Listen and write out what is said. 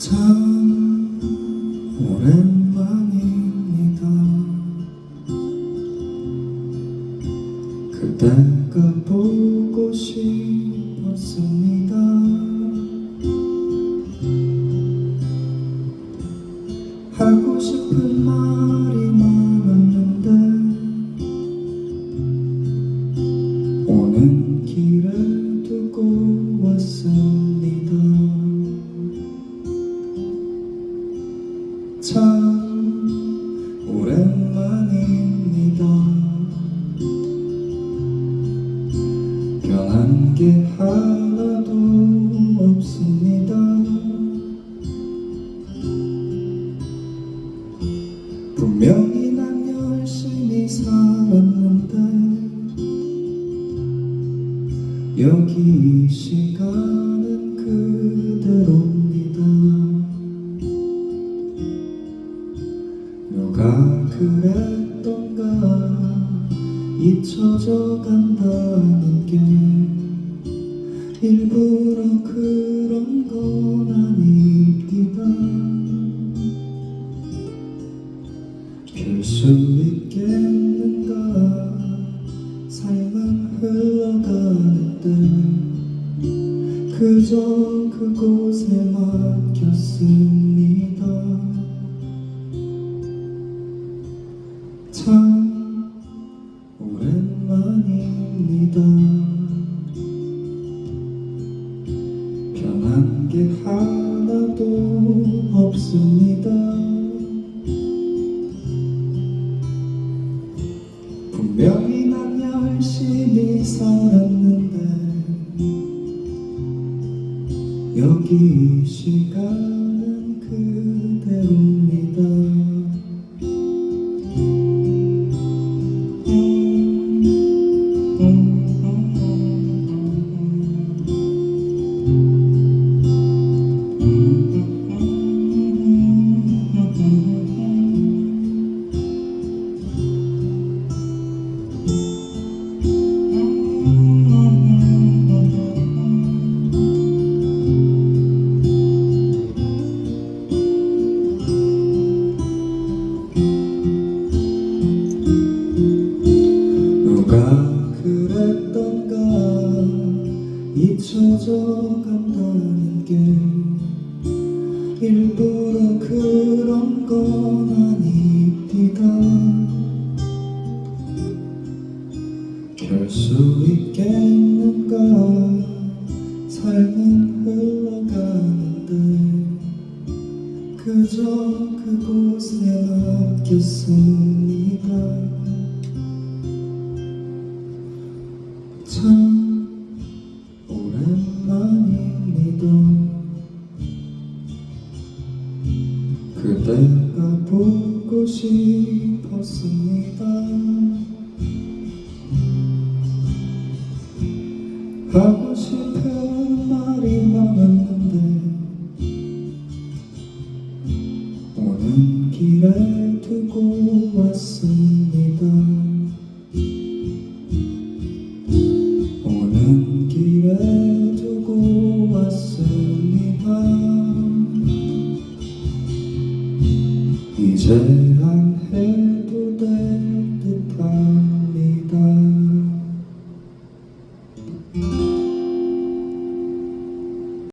참 오랜만입니다. 그대 이 시간은 그대로입니다. 잊혀져 간다는 게 일부러 그 그저 그곳에 맡겼습니다. 참 오랜만입니다. 변한 게 하나도 없습니다. 분명히 난 열심히 살았 여기 이 시간 수 있겠는가 삶은 흘러가는데 그저 그곳에 맡겼습니다. 참 오랜만입니다. 그대가 보고 싶었습니다